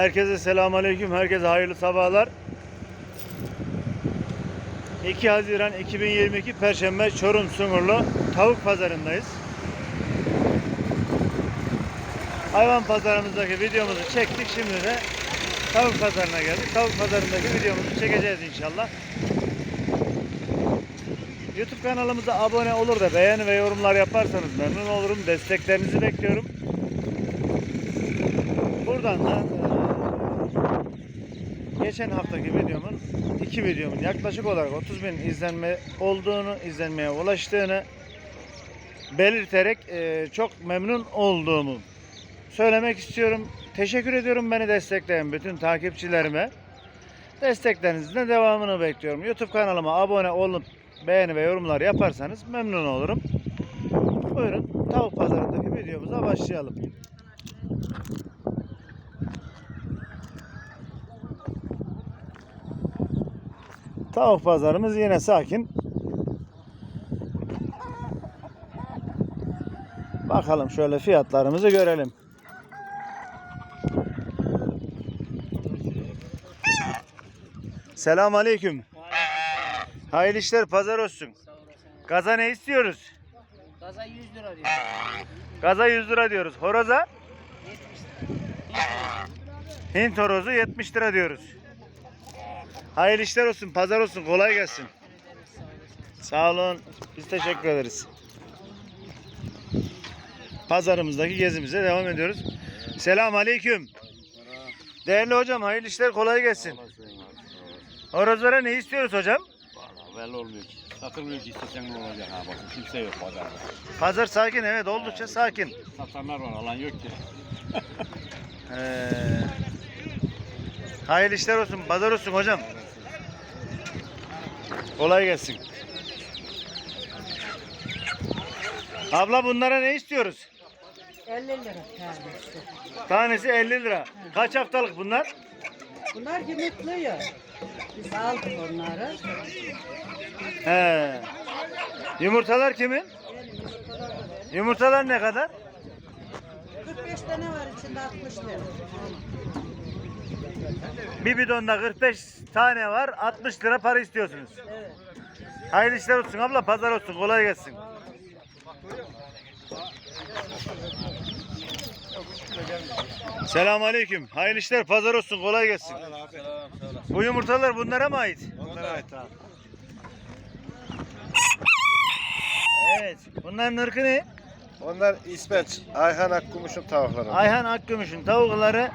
Herkese selamünaleyküm. Herkese hayırlı sabahlar. 2 Haziran 2022 Perşembe Çorum Sungurlu Tavuk Pazarındayız. Hayvan pazarımızdaki videomuzu çektik. Şimdi de tavuk pazarına geldik. Tavuk pazarındaki videomuzu çekeceğiz inşallah. YouTube kanalımıza abone olur da beğeni ve yorumlar yaparsanız memnun olurum. Desteklerinizi bekliyorum. Buradan da geçen haftaki videomun iki videomun yaklaşık olarak 30 bin izlenme olduğunu, izlenmeye ulaştığını belirterek eee, çok memnun olduğumu söylemek istiyorum. Teşekkür ediyorum beni destekleyen bütün takipçilerime. Desteklerinizin de devamını bekliyorum. YouTube kanalıma abone olup beğeni ve yorumlar yaparsanız memnun olurum. Buyurun tavuk pazarındaki videomuza başlayalım. Tavuk pazarımız yine sakin. Bakalım şöyle fiyatlarımızı görelim. Selam aleyküm. Hayırlı işler pazar olsun. Gaza ne istiyoruz? Gaza 100 lira diyor. Gaza 100 lira diyoruz. Horoza 70 lira. Hint horozu 70 lira diyoruz. Hayırlı işler olsun, pazar olsun, kolay gelsin. Sağ olun. Biz teşekkür ederiz. Pazarımızdaki gezimize devam ediyoruz. Selam aleyküm. Değerli hocam hayırlı işler kolay gelsin. Horozlara ne istiyoruz hocam? Belli olmuyor ki. Satılmıyor ki istesen ne olacak ha kimse yok pazarda. Pazar sakin evet oldukça sakin. Satanlar var alan yok ki. Ee, hayırlı işler olsun, pazar olsun hocam. Kolay gelsin. Abla bunlara ne istiyoruz? 50 lira tanesi. Tanesi 50 lira. Kaç haftalık bunlar? Bunlar yumurtluyor. Biz aldık onları. He. Yumurtalar kimin? Yumurtalar ne kadar? 45 tane var içinde 60 lira. Bir bidonda 45 tane var. 60 lira para istiyorsunuz. Evet. Hayırlı işler olsun abla. Pazar olsun. Kolay gelsin. Selamun aleyküm. Hayırlı işler. Pazar olsun. Kolay gelsin. Bu yumurtalar bunlara mı ait? Onlara ait abi. Evet. Bunların ırkı ne? Onlar İsveç, Ayhan Akkumuş'un tavukları. Ayhan Akgümüş'ün tavukları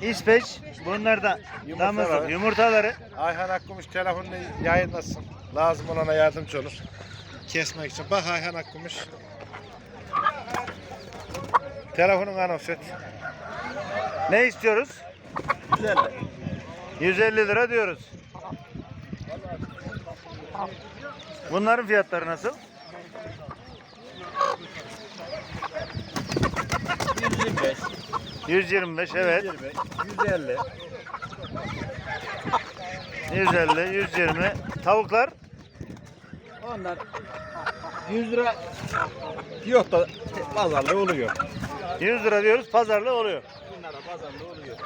İsveç. Bunlar da Yumurtaları. damızlık yumurtaları. Ayhan Akkumuş telefonunu yayınlasın. Lazım olana yardımcı olur. Kesmek için. Bak Ayhan Akkumuş. Telefonun anons et. Ne istiyoruz? 150. 150 lira diyoruz. Bunların fiyatları nasıl? 125. 125 evet. 150. 150, 120. Tavuklar Onlar 100 lira yok da pazarlığı oluyor. 100 lira diyoruz pazarlığı oluyor. Bunlara pazarlığı oluyor.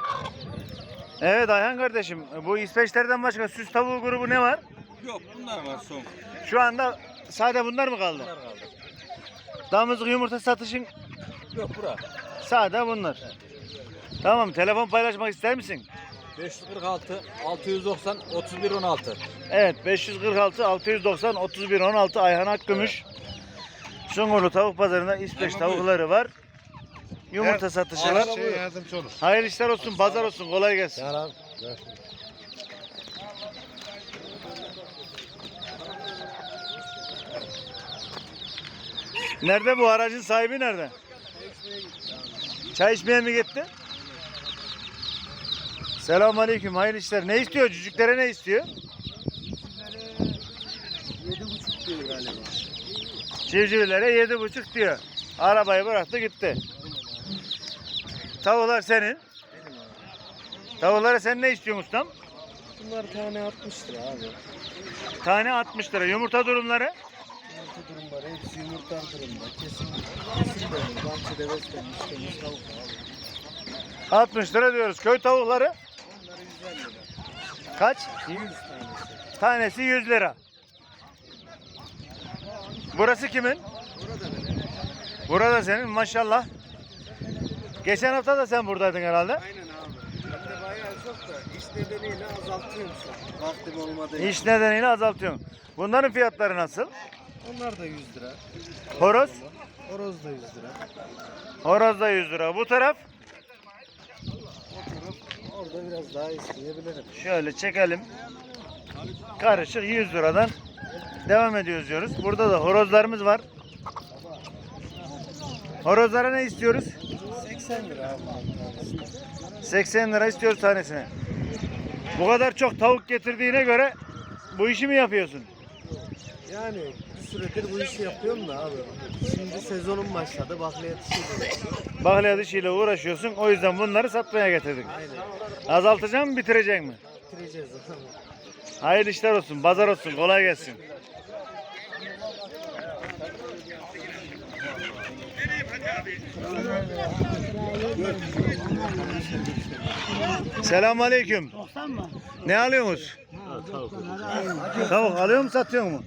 Evet Ayhan kardeşim bu İsveçlerden başka süs tavuğu grubu ne var? Yok bunlar var son. Şu anda sade bunlar mı kaldı? Bunlar kaldı. Damızlık yumurta satışın Yok bura. sade bunlar. Tamam telefon paylaşmak ister misin? 546 690 31 16. Evet 546 690 31 16 Ayhan Akgümüş. Sungurlu tavuk pazarında İsveç tavukları var. Yumurta satışı var. Yardımcı olur. Hayırlı işler olsun, pazar olsun, kolay gelsin. Gel abi. Nerede bu aracın sahibi nerede? Çay içmeye mi gitti? Selamünaleyküm, hayırlı işler. Ne istiyor? Cücüklere ne istiyor? 7,5 diyor galiba. Civcivlere yedi buçuk diyor. Arabayı bıraktı gitti. Tavuklar senin. Tavuklara sen ne istiyorsun ustam? Bunlar tane 60 lira abi. Tane 60 lira. Yumurta durumları? Yumurta durumları hepsi yumurta durumda. Kesin kesin benim. Bahçede beslenmiş temiz tavuk abi. 60 lira diyoruz. Köy tavukları? Kaç? 100 Tanesi 100 lira. Burası kimin? Burada senin maşallah. Geçen hafta da sen buradaydın herhalde. Aynen abi. Ben de bayağı çok da iş nedeniyle azaltıyorum şu an. Vaktim olmadığı için. İş nedeniyle azaltıyorsun. Bunların fiyatları nasıl? Onlar da 100 lira. Horoz? Horoz da 100 lira. Horoz da 100 lira. Bu taraf? Orada biraz daha isteyebilirim. Şöyle çekelim. Karışık 100 liradan devam ediyoruz diyoruz. Burada da horozlarımız var. Horozlara ne istiyoruz? 80 lira abi. 80 lira istiyoruz tanesine. Bu kadar çok tavuk getirdiğine göre bu işi mi yapıyorsun? Yani bir süredir bu işi yapıyorum da abi. Şimdi sezonun başladı. Bakliyat işi de. Bakliyat işiyle uğraşıyorsun. O yüzden bunları satmaya getirdik. Aynen. Azaltacak mı bitirecek mi? Bitireceğiz. Hayırlı işler olsun. Pazar olsun. Kolay gelsin. Selamun aleyküm. Ne alıyorsunuz? Tavuk alıyor mu satıyor mu?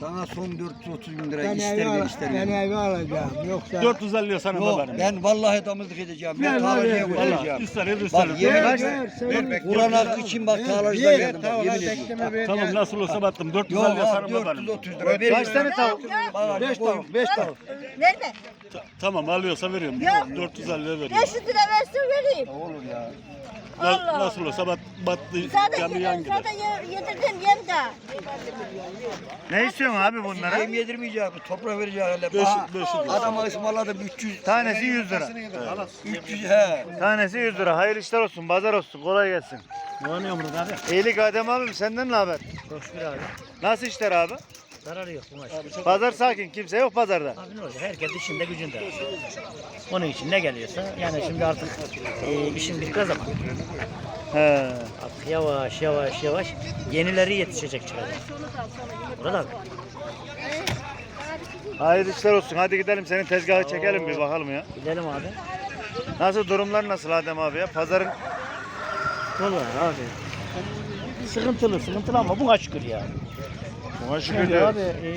Sana son 430 bin lira Ben ister al- ister ben evi alacağım. Yoksa 450 lira sana Yok benim. ben vallahi damızlık edeceğim. Ben Ver, ver, ver. koyacağım. İster Bak yemin ver, ederim. ver. Kur'an hakkı için bak tağlacıda Ver, geldim. Bak, yemin ediyorum. Tamam nasıl olsa battım. 450 Yok lira sana abi benim. 430 lira. Kaç tane tavuk? Bana 5 tavuk 5 tavuk. Nerede? Tamam alıyorsa veriyorum. Yok. 450 lira veriyorum. 500 lira versin vereyim. Olur ya. Na- Allah. Nasıl olsa bat, battı Zaten, canlı yan gider. zaten ye- yedirdin yem de. Ne istiyorsun abi bunlara? Yem yedirmeyeceğim. Toprak vereceğim hele. Beş- Aha, beş. Adama ısmarladım 300. Tanesi 100 lira. 300 he. Tanesi 100 lira. Hayırlı işler olsun. Pazar olsun. Kolay gelsin. Ne oluyor burada abi? İyilik Adem abim senden ne haber? Çok şükür abi. Nasıl işler abi? Zararı yok bu maç. Pazar sakin. Kimse yok pazarda. Abi ne olacak? Herkes işinde gücünde. Onun için ne geliyorsa yani şimdi artık e, işin bitmez zaman. He. Artık yavaş yavaş yavaş yenileri yetişecek çıkacak. Burada abi. Hayırlı işler olsun. Hadi gidelim senin tezgahı çekelim bir bakalım ya. Gidelim abi. Nasıl durumlar nasıl Adem abi ya? Pazarın Vallahi abi. Sıkıntılı sıkıntılı ama buna şükür ya. Buna şükür diyoruz. abi e,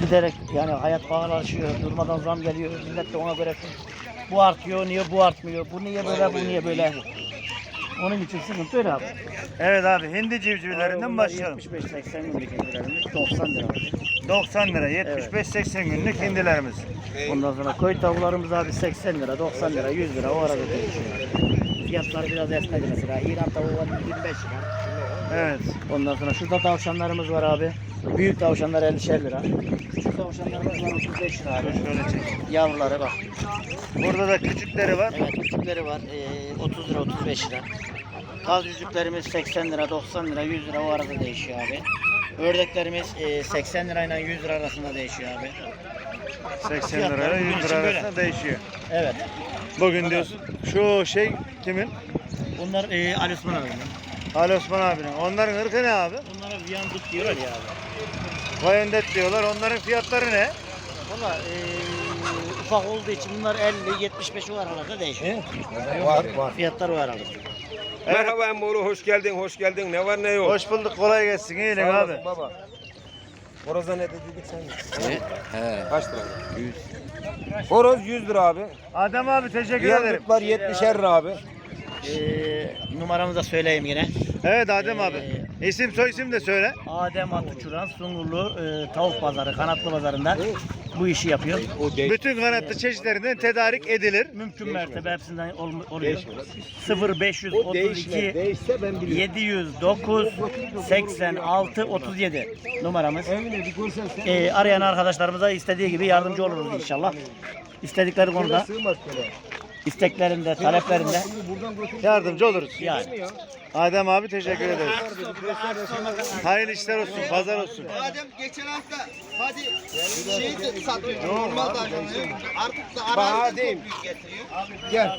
giderek yani hayat pahalaşıyor, durmadan zam geliyor, millet de ona göre bu artıyor, niye bu artmıyor, bu niye böyle, bu niye böyle. Onun için sıkıntı öyle abi. Evet abi hindi civcivlerinden başlayalım. 75-80 günlük indirimimiz 90 lira. 90 lira 75-80 günlük hindilerimiz. Ondan sonra koy tavuklarımız abi 80 lira, 90 lira, 100 lira o arada değişiyor. Fiyatlar biraz esnedi mesela. İran tavuğu var 25 lira. Evet. Ondan sonra şurada tavşanlarımız var abi. Büyük tavşanlar 50'şer lira. Küçük tavşanlarımız var 35 lira abi. Şöyle çek. Yavruları bak. Burada da küçükleri var. Evet küçükleri var. Ee, 30 lira 35 lira. Kaz yüzüklerimiz 80 lira 90 lira 100 lira o arada değişiyor abi. Ördeklerimiz e, 80 lirayla 100 lira arasında değişiyor abi. 80 lirayla 100 lira arasında değişiyor. Evet. Bugün diyorsun şu şey kimin? Bunlar e, Ali Osman abi. Ali Osman abinin. Onların ırkı ne abi? Bunlara viyandık diyorlar ya abi. Bayendet diyorlar. Onların fiyatları ne? Valla e, ufak olduğu için bunlar 50-75 o aralarda değişiyor. Var var. Fiyatlar o arada. Merhaba Emmoğlu hoş geldin hoş geldin ne var ne yok. Hoş bulduk. Kolay gelsin. İyilik Sağ abi. olasın baba. Horoza ne dedik sen? He. Kaç lira? 100. Horoz 100 lira abi. Adem abi teşekkür ederim. Yandıklar 70'er lira abi. E, numaramızı da söyleyeyim yine. Evet Adem abi. İsim soy isim de söyle. Adem Atuçuran Sungurlu e, Tavuk Pazarı, Kanatlı Pazarı'nda bu işi yapıyor. Bütün kanatlı çeşitlerinden tedarik edilir. Mümkün mertebe hepsinden ol, oluyor. 0532 709 86 37 numaramız. E, arayan arkadaşlarımıza istediği gibi yardımcı oluruz inşallah. İstedikleri konuda, isteklerinde, taleplerinde Yardımcı oluruz. yani. Adem abi teşekkür ederiz. Hayırlı işler olsun. Pazar olsun. Adem geçen hafta hadi şey de satıyor. Normal davranıyor. Artık da arazi değil. çok büyük getiriyor.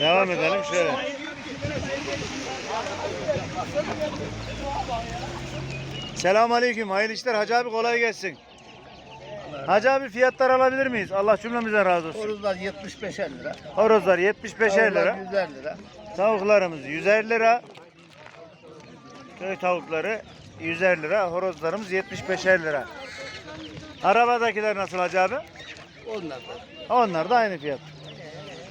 Devam edelim şöyle. Selamun aleyküm. Hayırlı işler. Hacı abi kolay gelsin. Hacı abi fiyatlar alabilir miyiz? Allah cümlemizden razı olsun. Horozlar 75'er lira. Horozlar 75'er lira. 150 lira. Tavuklarımız 150 lira. Köy tavukları 150 lira. Horozlarımız 75'er lira. Arabadakiler nasıl Hacı abi? Onlar da. Onlar da aynı fiyat.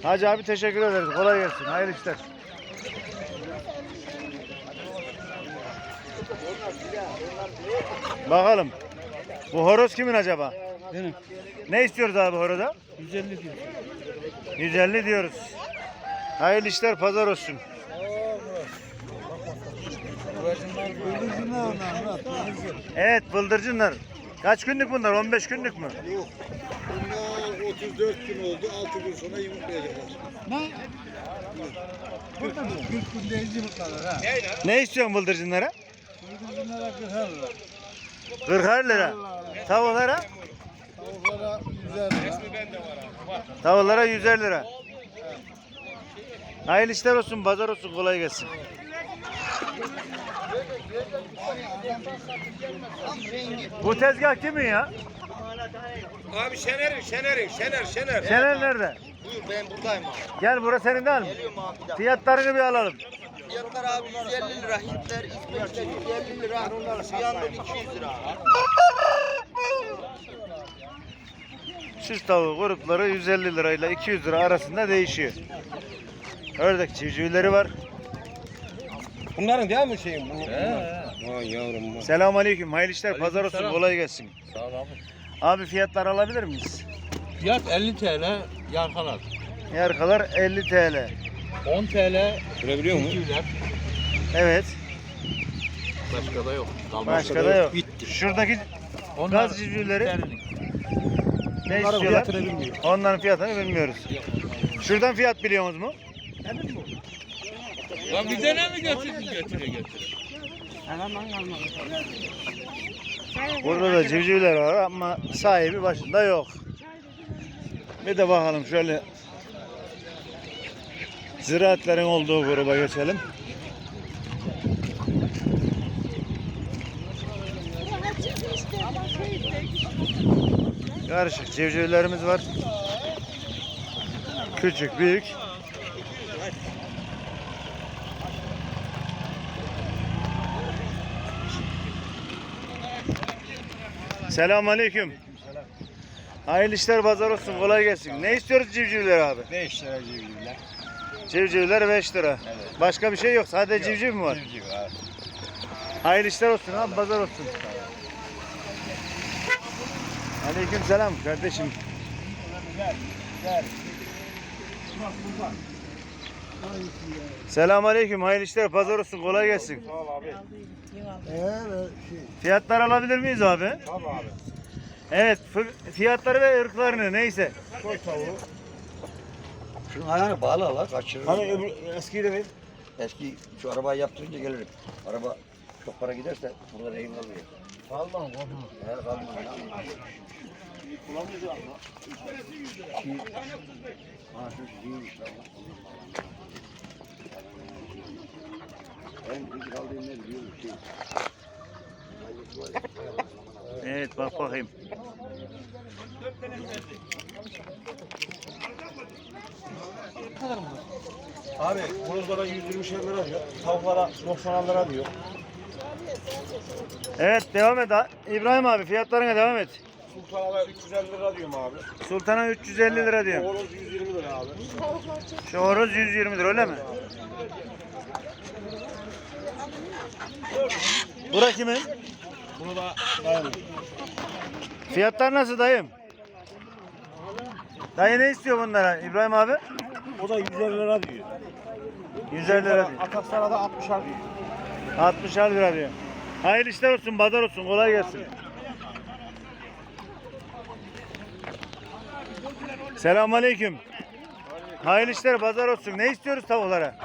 Hacı abi teşekkür ederiz. Kolay gelsin. Hayırlı işler. Bakalım. Bu horoz kimin acaba? Benim. Ne istiyoruz abi horoza? 150 diyor. 150 diyoruz. Hayırlı işler pazar olsun. Evet bıldırcınlar. Kaç günlük bunlar? 15 günlük mü? Bunlar 34 gün oldu. 6 gün sonra yumurtlayacaklar. Burada mı? 40 günde 50 yumurtlarlar ha. Ne istiyorsun bıldırcınlara? Bunlara 40 lira. 40 lira. Tavuklara? Tavuklara 150 lira. Tavuklara 150 lira. Hayırlı işler olsun, pazar olsun, kolay gelsin. Bu tezgah kimin ya? Abi Şener'in, Şener'in, Şener, Şener. Senin nerede? Buyur ben buradayım abi. Gel burası senin değil mi? Geliyorum abi bir dakika. Fiyatlarını bir alalım. Fiyatlar abi 150 lira. Hintler, İsveçler 150 lira. Şu yanda 200 lira abi. Süs tavuğu grupları 150 lirayla 200 lira arasında değişiyor. Ördek civcivleri var. Bunların değil mi şeyin? Bu, He. Vay yavrum bu. Selamun aleyküm. Hayırlı işler. Pazar olsun. Kolay gelsin. Sağ ol abi. Abi fiyatlar alabilir miyiz? Fiyat 50 TL yarkalar. Yarkalar 50 TL. 10 TL Görebiliyor musun? civcivler. Evet. Başka da yok. Başka da yok. Bitti. Şuradaki Onlar gaz civcivleri. Ne Onların istiyorlar? fiyatını bilmiyor. Onların fiyatını bilmiyoruz. Şuradan fiyat biliyor musunuz mu? Lan bize ne mi götürdün götüre götüre? Burada da civcivler var ama sahibi başında yok. Bir de bakalım şöyle ziraatlerin olduğu gruba geçelim. Karışık civcivlerimiz var. Küçük, büyük. Selamun aleyküm. Hayırlı işler pazar olsun. Kolay gelsin. Ne istiyoruz civcivler abi? 5 lira civcivler. Civcivler 5 lira. Başka bir şey yok. Sadece civciv mi var? Civciv abi. Hayırlı işler olsun abi. Pazar olsun. Aleyküm selam kardeşim. Selam aleyküm. Hayırlı işler. Pazar olsun. Kolay gelsin. Sağ ol abi. Fiyatlar alabilir miyiz abi? Tabii abi. Evet. Fiyatları ve ırklarını neyse. Koy tavuğu. Şunun ayağını bağla la kaçırır. Hani öbür eskiyi de ver. Eski şu arabayı yaptırınca gelirim. Araba çok para giderse burada rehin kalmıyor. Vallahi korkma. He kalmıyor. Ki, ha şu değilmiş lan. Ben ilk aldığım ne biliyor musun? Şey, Evet bak bakayım. Abi horozlara 120 şey lira diyor. Tavuklara 90 lira diyor. Evet devam et. İbrahim abi fiyatlarına devam et. Sultan'a 350 lira diyorum abi. Sultana 350 lira diyor. Horoz 120 lira abi. Şu horoz 120 lira öyle mi? Bura kimin? Bunu da dayanıyor. Fiyatlar nasıl dayım? Dayı ne istiyor bunlara İbrahim abi? O da 150 lira diyor. 150 lira diyor. Ataksaray'da 60'ar diyor. 60 lira diyor. Hayırlı işler olsun, pazar olsun, kolay gelsin. Selamun aleyküm. Hayırlı işler, pazar olsun. Ne istiyoruz tavuklara?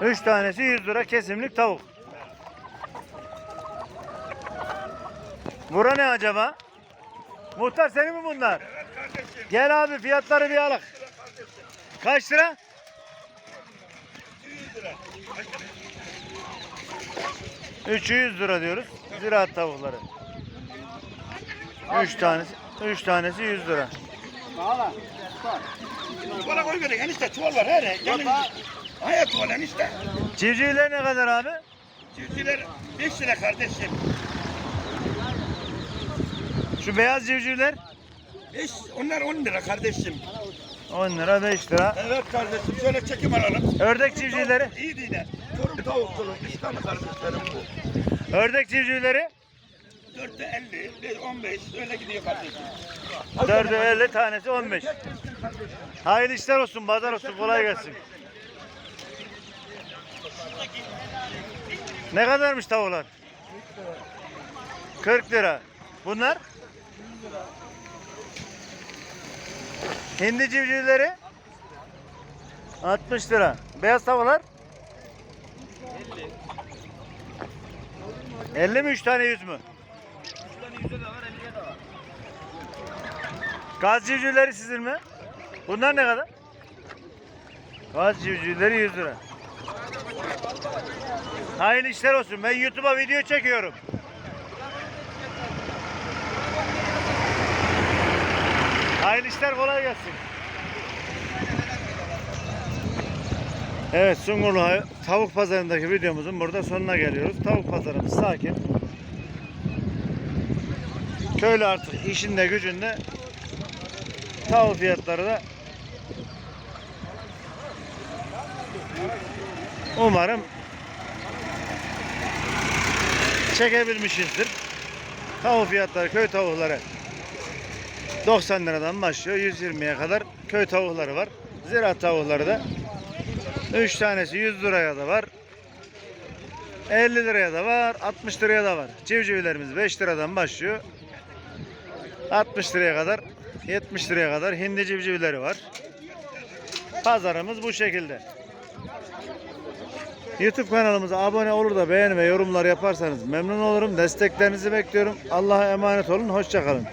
Üç tanesi 100 lira kesimlik tavuk. Bura ne acaba? Muhtar senin mi bunlar? Gel abi fiyatları bir alak. Kaç lira? 300 Üçü 100 lira diyoruz. Ziraat tavukları. 3 tanesi 3 tanesi 100 lira. Bana koy verin enişte çuval var her Gelin. Hayat çuval enişte. Civcivler ne kadar abi? Çiftçiler 5 lira kardeşim. Şu beyaz civcivler 5 onlar 10 lira kardeşim. 10 lira 5 lira. Evet kardeşim şöyle çekim alalım. Ördek civcivleri. İyi değil de. Çorum tavukçulu İslam kardeşlerim bu. Ördek civcivleri. 4'te 50, 15 öyle gidiyor kardeşim. 4'ü 50 tanesi 15. Hayırlı işler olsun, pazar olsun, kolay gelsin. Ne kadarmış tavuklar? 40 lira. Bunlar? Hindi civcivleri? 60 lira. Beyaz tavuklar? 50 mi 3 tane 100 mü? Gaz civcivleri sizin mi? Bunlar ne kadar? Gaz civcivleri 100 lira. Hayırlı işler olsun. Ben YouTube'a video çekiyorum. Hayırlı işler kolay gelsin. Evet Sungurlu tavuk pazarındaki videomuzun burada sonuna geliyoruz. Tavuk pazarımız sakin. Köylü artık işinde gücünde tavuk fiyatları da umarım çekebilmişizdir. Tavuk fiyatları, köy tavukları 90 liradan başlıyor. 120'ye kadar köy tavukları var. Ziraat tavukları da 3 tanesi 100 liraya da var. 50 liraya da var, 60 liraya da var. Civcivlerimiz 5 liradan başlıyor. 60 liraya kadar, 70 liraya kadar hindi civcivleri var. Pazarımız bu şekilde. YouTube kanalımıza abone olur da beğeni ve yorumlar yaparsanız memnun olurum. Desteklerinizi bekliyorum. Allah'a emanet olun. Hoşçakalın.